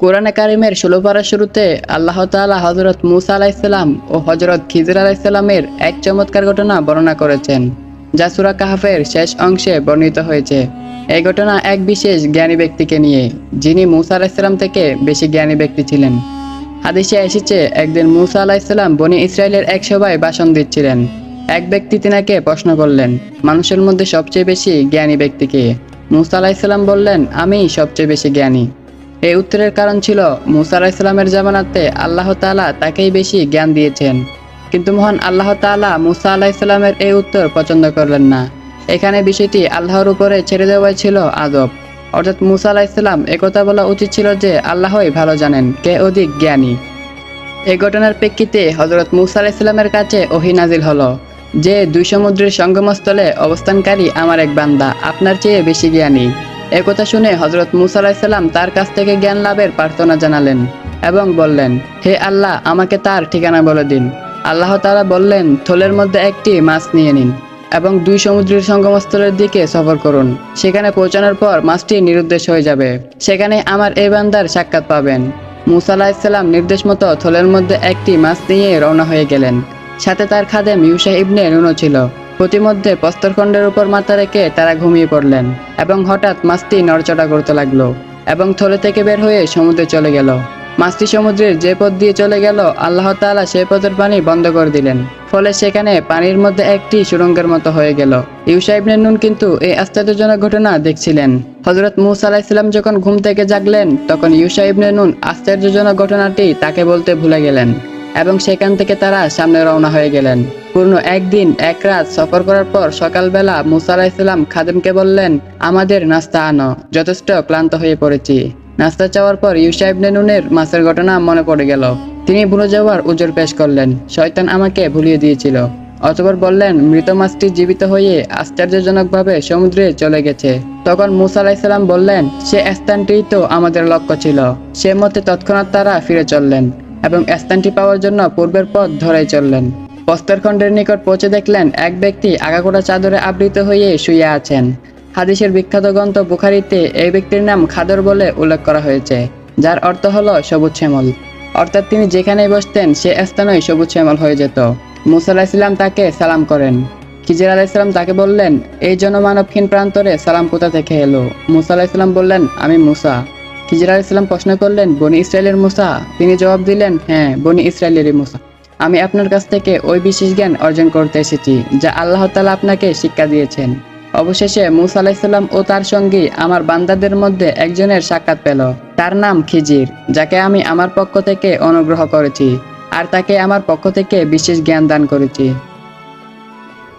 কোরআনে কারিমের ষোলো শুরুতে আল্লাহ তাআলা হজরত মুসা আলাইসাল্লাম ও হজরত খিজর আলাইসাল্লামের এক চমৎকার ঘটনা বর্ণনা করেছেন, যা সুরা কাহাফের শেষ অংশে বর্ণিত হয়েছে। এই ঘটনা এক বিশেষ জ্ঞানী ব্যক্তিকে নিয়ে, যিনি মুসা আলাইসাল্লাম থেকে বেশি জ্ঞানী ব্যক্তি ছিলেন। হাদিসে এসেছে, একদিন মুসা আলাইসাল্লাম বনি ইসরায়েলের এক সভায় ভাষণ দিচ্ছিলেন। এক ব্যক্তি তিনাকে প্রশ্ন করলেন, মানুষের মধ্যে সবচেয়ে বেশি জ্ঞানী ব্যক্তিকে মুসা আলাইসাল্লাম বললেন, আমি সবচেয়ে বেশি জ্ঞানী। এই উত্তরের কারণ ছিল মুসা আলাইসাল্লামের জামানাতে আল্লাহ তাআলা তাকেই বেশি জ্ঞান দিয়েছেন। কিন্তু মহান আল্লাহ তাআলা মুসা আলাইসাল্লামের এই উত্তর পছন্দ করলেন না। এখানে বিষয়টি আল্লাহর উপরে ছেড়ে দেওয়াই ছিল আদব। অর্থাৎ মুসা আলাইসাল্লাম একথা বলা উচিত ছিল যে আল্লাহই ভালো জানেন, কে অধিক জ্ঞানী। এই ঘটনার প্রেক্ষিতে হজরত মুসা আলাইসাল্লামের কাছে ওহি নাজিল হলো, যে দুই সমুদ্রের সঙ্গমস্থলে অবস্থানকারী আমার এক বান্দা, আপনার চেয়ে বেশি জ্ঞানী। এ কথা শুনে হজরত মুসা আলাইসাল্লাম তার কাছ থেকে জ্ঞান লাভের প্রার্থনা জানালেন এবং বললেন, হে আল্লাহ, আমাকে তার ঠিকানা বলে দিন। আল্লাহ তাআলা বললেন, থলের মধ্যে একটি মাছ নিয়ে নিন এবং দুই সমুদ্রের সঙ্গমস্থলের দিকে সফর করুন। সেখানে পৌঁছানোর পর মাছটি নিরুদ্দেশ হয়ে যাবে। সেখানে আমার এই বান্দার সাক্ষাৎ পাবেন। মুসা আলাহিসাল্লাম নির্দেশ মতো থলের মধ্যে একটি মাছ নিয়ে রওনা হয়ে গেলেন। সাথে তার খাদেম ইউসা ইবনে নুনো ছিল। প্রতিমধ্যে প্রস্তরখণ্ডের উপর মাথা রেখে তারা ঘুমিয়ে পড়লেন এবং হঠাৎ মাছটি নড়চড়া করতে লাগল এবং থলে থেকে বের হয়ে সমুদ্রে চলে গেল। মাছটি সমুদ্রের যে পথ দিয়ে চলে গেল, আল্লাহ তাআলা সেই পথের পানি বন্ধ করে দিলেন। ফলে সেখানে পানির মধ্যে একটি সুড়ঙ্গের মতো হয়ে গেল। ইউসা ইবনে নুন কিন্তু এই আশ্চর্যজনক ঘটনা দেখছিলেন। হজরত মুসা আলাইসাল্লাম যখন ঘুম থেকে জাগলেন, তখন ইউসা ইবনে নুন আশ্চর্যজনক ঘটনাটি তাকে বলতে ভুলে গেলেন এবং সেখান থেকে তারা সামনে রওনা হয়ে গেলেন। পূর্ণ একদিন, এক রাত সফর করার পর সকালবেলা মুসা আলাইসাল্লাম খাদেমকে বললেন, আমাদের নাস্তা আনো। যথেষ্ট ক্লান্ত হয়ে পড়েছি। নাস্তা চাওয়ার পর ইউসা ইবনে নুনের মাছের ঘটনা মনে পড়ে গেল। তিনি ভুলে যাওয়ার উজোর পেশ করলেন। শয়তান আমাকে ভুলিয়ে দিয়েছিল। অতপর বললেন, মৃত মাছটি জীবিত হয়ে আশ্চর্যজনকভাবে সমুদ্রে চলে গেছে। তখন মুসা আলাইসাল্লাম বললেন, সে স্থানটিই তো আমাদের লক্ষ্য ছিল। সে মতে তৎক্ষণাৎ তারা ফিরে চললেন এবং স্থানটি পাওয়ার জন্য পূর্বের পথ ধরেই চললেন। প্রস্তরখণ্ডের নিকট পৌঁছে দেখলেন এক ব্যক্তি আগাগোড়া চাদরে আবৃত হয়ে শুয়ে আছেন। হাদিসের বিখ্যাত গ্রন্থ বুখারিতে এই ব্যক্তির নাম খাদর বলে উল্লেখ করা হয়েছে, যার অর্থ হলো সবুজ শ্যামল। অর্থাৎ তিনি যেখানেই বসতেন, সে স্থানই সবুজ শ্যামল হয়ে যেত। মুসা আলাহিসাল্লাম তাকে সালাম করেন। খিজির আলাইসাল্লাম তাকে বললেন, এই জনমানবহীন প্রান্তরে সালাম কোথা থেকে এলো? মুসা আলাইসাল্লাম বললেন, আমি মুসা। খিজির আলাইসাল্লাম প্রশ্ন করলেন, বনি ইসরায়েলের মুসা? তিনি জবাব দিলেন হ্যাঁ বনি ইসরায়েলেরই মুসা। আমি আপনার কাছ থেকে ওই বিশেষ জ্ঞান অর্জন করতে এসেছি, যা আল্লাহ তালা আপনাকে শিক্ষা দিয়েছেন। অবশেষে মুসা আলাইসাল্লাম ও তার সঙ্গী আমার বান্দাদের মধ্যে একজনের সাক্ষাৎ পেল। তার নাম খিজির, যাকে আমি আমার পক্ষ থেকে অনুগ্রহ করেছি, আর তাকে আমার পক্ষ থেকে বিশেষ জ্ঞান দান করেছি।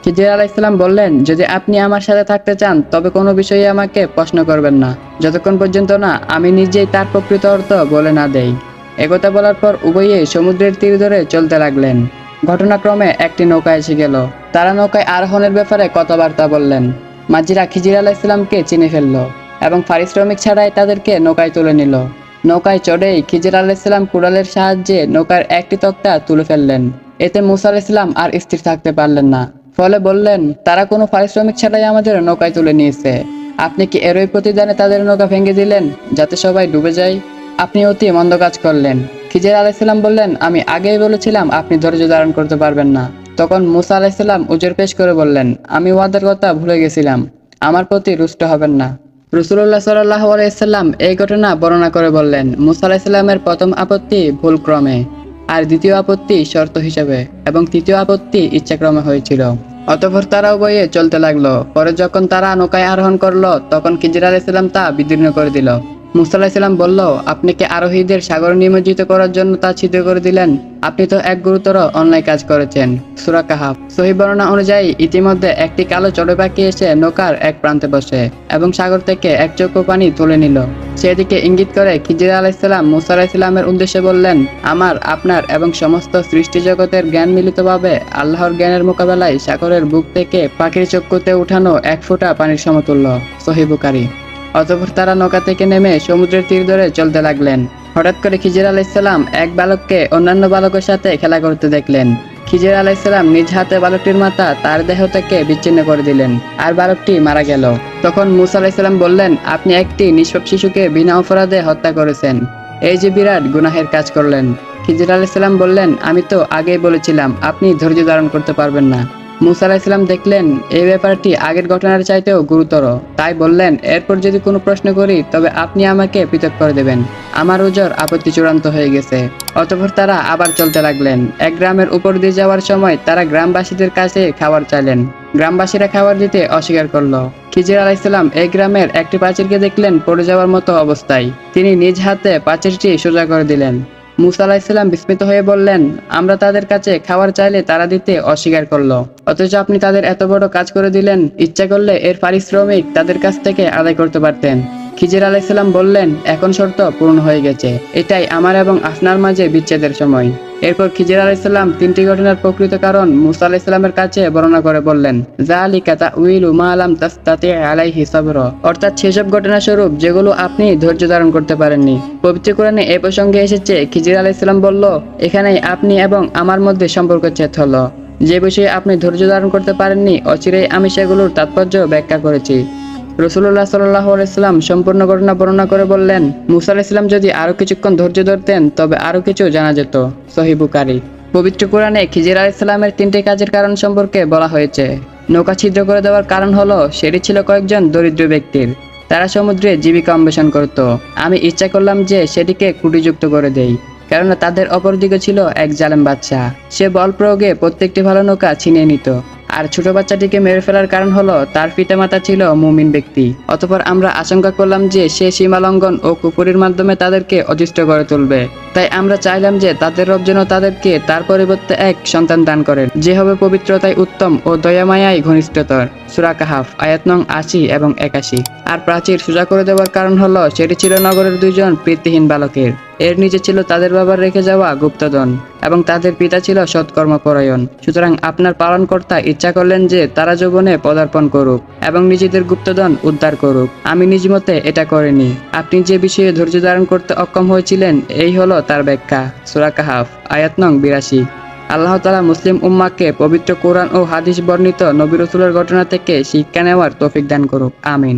খিজির আলাইসাল্লাম বললেন, যদি আপনি আমার সাথে থাকতে চান, তবে কোনো বিষয়ে আমাকে প্রশ্ন করবেন না। যতক্ষণ পর্যন্ত না, আমি নিজেই তার প্রকৃত অর্থ বলে না দেই। একথা বলার পর উভয়ে সমুদ্রের তীর ধরে চলতে লাগলেন। ঘটনাক্রমে একটি নৌকা এসে গেল। তারা নৌকায় আরোহণের ব্যাপারে কথাবার্তা বললেন। মাঝিরা খিজির আলাইসাল্লামকে চিনে ফেলল এবং পারিশ্রমিক ছাড়াই তাদেরকে নৌকায় তুলে নিল। নৌকায় চড়েই খিজির আলাইসাল্লাম কুড়ালের সাহায্যে নৌকার একটি তক্তা তুলে ফেললেন। এতে মুসা আলাইসাল্লাম আর স্থির থাকতে পারলেন না। ফলে বললেন, তারা কোনো পারিশ্রমিক ছাড়াই আমাদের নৌকায় তুলে নিয়েছে। আপনি কি এরই প্রতিদানে তাদের নৌকা ভেঙে দিলেন যাতে সবাই ডুবে যায়? আপনি অতি মন্দ কাজ করলেন। খিজির আলাইসাল্লাম বললেন, আমি আগেই বলেছিলাম আপনি ধৈর্য ধারণ করতে পারবেন না। তখন মুসা আলাইসাল্লাম উজোর পেশ করে বললেন, আমি ওয়াদের কথা ভুলে গেছিলাম। আমার প্রতি রুষ্ট হবেন না। রসুল্লাহ সাল্লাহ আলাইসাল্লাম এই ঘটনা বর্ণনা করে বললেন, মুসা আলাইসাল্লামের প্রথম আপত্তি ভুল ক্রমে আর দ্বিতীয় আপত্তি শর্ত হিসেবে, এবং তৃতীয় আপত্তি ইচ্ছাক্রমে হয়েছিল। অতঃপর তারা উভয়ে চলতে লাগল। পরে যখন তারা নৌকায় আরোহণ করল, তখন খিজির আলাইসাল্লাম তা বিদীর্ণ করে দিল। মুসা আলাইসাল্লাম বলল, আপনি কি আরোহীদের সাগর নিমজ্জিত করার জন্য তা ছিদ্র করে দিলেন? আপনি তো এক গুরুতর অন্যায় কাজ করেছেন। সুরা কাহাব সহি বর্ণনা অনুযায়ী ইতিমধ্যে একটি কালো চড়ে পাখি এসে নৌকার এক প্রান্তে বসে এবং সাগর থেকে এক চক্ষু পানি তুলে নিল। সেদিকে ইঙ্গিত করে খিজির আলাইসাল্লাম মুসা আলাইসাল্লামের উদ্দেশ্যে বললেন, আমার, আপনার এবং সমস্ত সৃষ্টি জগতের জ্ঞান মিলিতভাবে আল্লাহর জ্ঞানের মোকাবেলায় সাগরের বুক থেকে পাখির চক্ষুতে উঠানো এক ফোঁটা পানির সমতুল্য। সহিবুকারী অতঃপর তারা নৌকা থেকে নেমে সমুদ্রের তীর ধরে চলতে লাগলেন। হঠাৎ করে খিজির আলাইসাল্লাম এক বালককে অন্যান্য বালকের সাথে খেলা করতে দেখলেন। খিজির আলাইসাল্লাম নিজ হাতে বালকটির মাথা তার দেহ থেকে বিচ্ছিন্ন করে দিলেন আর বালকটি মারা গেল। তখন মুসা আলাইসাল্লাম বললেন, আপনি একটি নিষ্পাপ শিশুকে বিনা অপরাধে হত্যা করেছেন। এই যে বিরাট গুনাহের কাজ করলেন। খিজির আলাইসাল্লাম বললেন, আমি তো আগেই বলেছিলাম, আপনি ধৈর্য ধারণ করতে পারবেন না। মুসা আলাইসাল্লাম দেখলেন, এই ব্যাপারটি আগের ঘটনার চাইতেও গুরুতর। তাই বললেন, এরপর যদি কোনো প্রশ্ন করি, তবে আপনি আমাকে পৃথক করে দেবেন। আমার ওজর আপত্তি চূড়ান্ত হয়ে গেছে। অতঃপর তারা আবার চলতে লাগলেন। এক গ্রামের উপর দিয়ে যাওয়ার সময় তারা গ্রামবাসীদের কাছে খাবার চাইলেন। গ্রামবাসীরা খাবার দিতে অস্বীকার করল। খিজির আলাইসাল্লাম এই গ্রামের একটি প্রাচীরকে দেখলেন, পড়ে যাওয়ার মতো অবস্থায়। তিনি নিজ হাতে প্রাচীরটি সোজা করে দিলেন। মুসা আলাহিসাল্লাম বিস্মিত হয়ে বললেন, আমরা তাদের কাছে খাওয়ার চাইলে তারা দিতে অস্বীকার করল। অথচ আপনি তাদের এত বড় কাজ করে দিলেন, ইচ্ছা করলে এর পারিশ্রমিক তাদের কাছ থেকে আদায় করতে পারতেন। খিজির আলাইসাল্লাম বললেন, এখন শর্ত পূর্ণ হয়ে গেছে। এটাই আমার এবং আপনার মাঝে বিচ্ছেদের সময়। এরপর খিজির আলাইসাল্লাম তিনটি ঘটনার প্রকৃত কারণ মুসা আলাইসাল্লামের কাছে বর্ণনা করে বললেন জালিকা তাউইলু মা লাম তাস্তাতি আলাইহি সাবর। অর্থাৎ সেসব ঘটনা স্বরূপ যেগুলো আপনি ধৈর্য ধারণ করতে পারেননি। পবিত্র কোরআনে এ প্রসঙ্গে এসেছে, খিজির আলাইসাল্লাম বলল, এখানেই আপনি এবং আমার মধ্যে সম্পর্ক চেত হলো। যে বিষয়ে আপনি ধৈর্য ধারণ করতে পারেননি, অচিরেই আমি সেগুলোর তাৎপর্য ব্যাখ্যা করেছি। রসুল্লাহ সাল্লাহ সম্পূর্ণ ঘটনা বর্ণনা করে বললেন, মুসা আলাইসাল্লাম যদি আরও কিছুক্ষণ ধৈর্য ধরতেন, তবে আরও কিছু জানা যেত। সহিবুকারী পবিত্র কোরআনে খিজির আলাইসাল্লামের তিনটি কাজের কারণ সম্পর্কে বলা হয়েছে। নৌকা ছিদ্র করে দেওয়ার কারণ হলো, সেটি ছিল কয়েকজন দরিদ্র ব্যক্তির। তারা সমুদ্রে জীবিকা অন্বেষণ করত। আমি ইচ্ছা করলাম যে সেটিকে কুটিযুক্ত করে দেই, কেননা তাদের অপরদিকে ছিল এক জালেম বাচ্চা সে বল প্রয়োগে প্রত্যেকটি ভালো নৌকা ছিনিয়ে নিত। আর ছোট বাচ্চাটিকে মেরে ফেলার কারণ হলো তার পিতামাতা ছিল মুমিন ব্যক্তি। অতঃপর আমরা আশঙ্কা করলাম যে সে সীমা লঙ্ঘন ও কুপুরির মাধ্যমে তাদেরকে অদৃষ্ট করে তুলবে। তাই আমরা চাইলাম যে তাদের রব যেন তাদেরকে তার পরিবর্তে এক সন্তান দান করেন। যে হবে পবিত্রতায় উত্তম ও দয়ামায়াই ঘনিষ্ঠতর। সুরা কাহাফ, আয়াত নং আশি এবং একাশি। আর প্রাচীর সোজা করে দেওয়ার কারণ হলো সেটি ছিল নগরের দুইজন প্রীতিহীন বালকের। এর নিচে ছিল তাদের বাবার রেখে যাওয়া গুপ্তধন। এবং তাদের পিতা ছিল সৎকর্মপরায়ণ। সুতরাং আপনার পালনকর্তা ইচ্ছা করলেন যে তারা যৌবনে পদার্পণ করুক এবং নিজেদের গুপ্তধন উদ্ধার করুক। আমি নিজ মতে এটা করিনি। আপনি যে বিষয়ে ধৈর্য ধারণ করতে অক্ষম হয়েছিলেন, এই হলো তার ব্যাখ্যা। সুরা কাহাফ, আয়াত নং বিরাশি। আল্লাহ তালা মুসলিম উম্মাকে পবিত্র কোরআন ও হাদিস বর্ণিত নবী রসুলের ঘটনা থেকে শিক্ষা নেওয়ার তৌফিক দান করুক। আমিন।